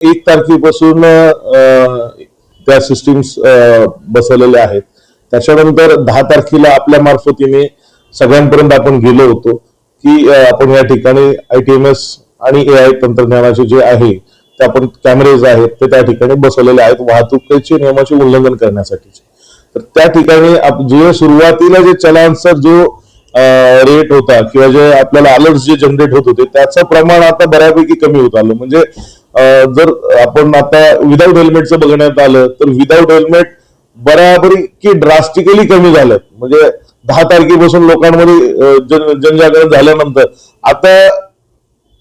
एक तारखेपासून त्या सिस्टीम्स बसवलेल्या आहेत. त्याच्यानंतर दहा तारखेला आपल्या मार्फतीने सगळ्यांपर्यंत आपण गेलो होतो की आपण या ठिकाणी आय टी एम एस आणि ए आय तंत्रज्ञानाचे जे आहे ते आपण कॅमेरेज आहेत ते त्या ठिकाणी बसवलेले आहेत वाहतुकीचे नियमाचे उल्लंघन करण्यासाठीचे. तर त्या ठिकाणी जे सुरुवातीला जे चलांचा जो रेट होता किंवा जे आपल्याला अलर्ट जे जनरेट होत होते त्याचं प्रमाण आता बऱ्यापैकी कमी होत आलं. म्हणजे जर आपण आता विदाऊट हेल्मेटचं बघण्यात आलं तर विदाऊट हेल्मेट बऱ्यापैकी ड्रास्टिकली कमी झालं. म्हणजे दहा तारखेपासून लोकांमध्ये जन जनजागरण झाल्यानंतर आता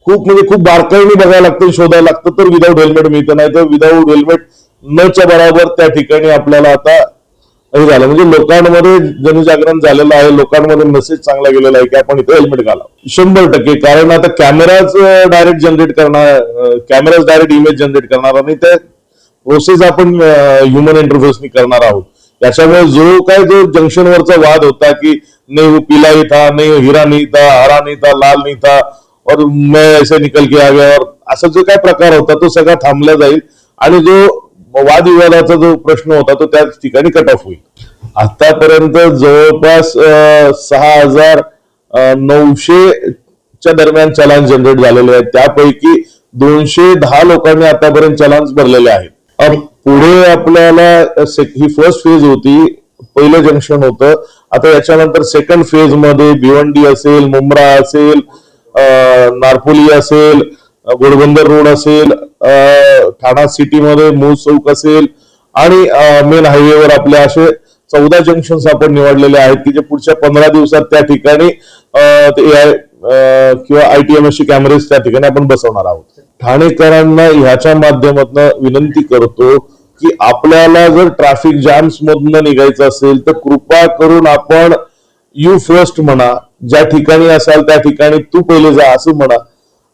खूप म्हणजे खूप बारकाईने बघायला लागतं शोधायला लागतं तर विदाऊट हेल्मेट मिळतं. नाही तर विदाऊट हेल्मेट नच्या बरोबर त्या ठिकाणी आपल्याला आता हे झालं. म्हणजे लोकांमध्ये जनजागरण झालेलं आहे लोकांमध्ये मेसेज चांगला गेलेला आहे की आपण इथे हेल्मेट घाला शंभर टक्के. कारण आता कॅमेराच डायरेक्ट जनरेट करणार कॅमेराच डायरेक्ट इमेज जनरेट करणार आणि त्या प्रोसेस आपण ह्युमन इंटरफेसनी करणार आहोत. त्याच्यामुळे जो काय जो जंक्शनवरचा वाद होता की नाही पिला था नाही हिरा नाही था हरा नाही था लाल नहीं था और मैं ऐसे निकल के आ गया और असा जो काय प्रकार होता तो सगळा थांबला जाईल. आणि जो वादविवादाचा जो प्रश्न होता तो त्याच ठिकाणी कट ऑफ होईल. आतापर्यंत जवळपास सहा हजार नऊशे च्या दरम्यान चलान जनरेट झालेले आहेत. त्यापैकी दोनशे दहा लोकांनी आतापर्यंत चलान्स भरलेले आहेत. पुढे आपल्याला ही फर्स्ट फेज होती पहिलं जंक्शन होतं. आता याच्यानंतर सेकंड फेजमध्ये भिवंडी असेल मुंब्रा असेल नारपोली असेल गोडबंदर रोड असेल ठाणा सिटीमध्ये मूळ चौक असेल आणि मेन हायवेवर आपले असे चौदा जंक्शन्स आपण निवडलेले आहेत की जे पुढच्या पंधरा दिवसात त्या ठिकाणी किंवा आय टी एम एस ची कॅमेरेज त्या ठिकाणी आपण बसवणार आहोत. ठाणेकरांना ह्याच्या माध्यमातून विनंती करतो की आपल्याला जर ट्रॅफिक जॅम्स मधनं निघायचं असेल तर कृपा करून आपण यू फर्स्ट म्हणा ज्या ठिकाणी असाल त्या ठिकाणी तू पहिले जा असं म्हणा.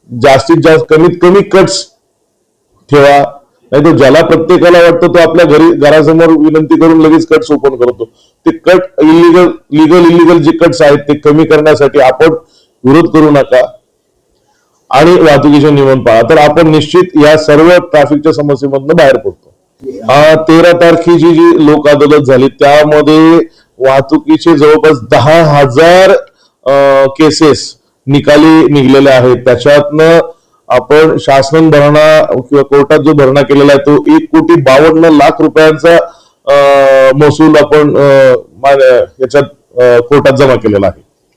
जास्तीत जास्त कमीत कमी कट्स ठेवा नाही तर ज्याला प्रत्येकाला वाटतं तो आपल्या घरी घरासमोर विनंती करून लगेच कट्स ओपन करतो. ते कट इलिगल लिगल इलिगल जे कट्स आहेत ते कमी करण्यासाठी आपण विरोध करू नका. आणि वाहतुकीचे नियमन पाळा. तर आपण निश्चित या सर्व ट्रॅफिकच्या समस्येमधनं बाहेर पडतो. हा तेरा तारखेची जी लोक अदालत झाली त्यामध्ये वाहतुकीचे जवळपास दहा हजार केसेस निकाली निघलेले आहेत. त्याच्यातनं आपण शासन भरणा किंवा कोर्टात जो भरणा केलेला आहे तो एक कोटी बावन्न लाख रुपयांचा अ, महसूल आपण याच्यात कोर्टात जमा केलेला आहे.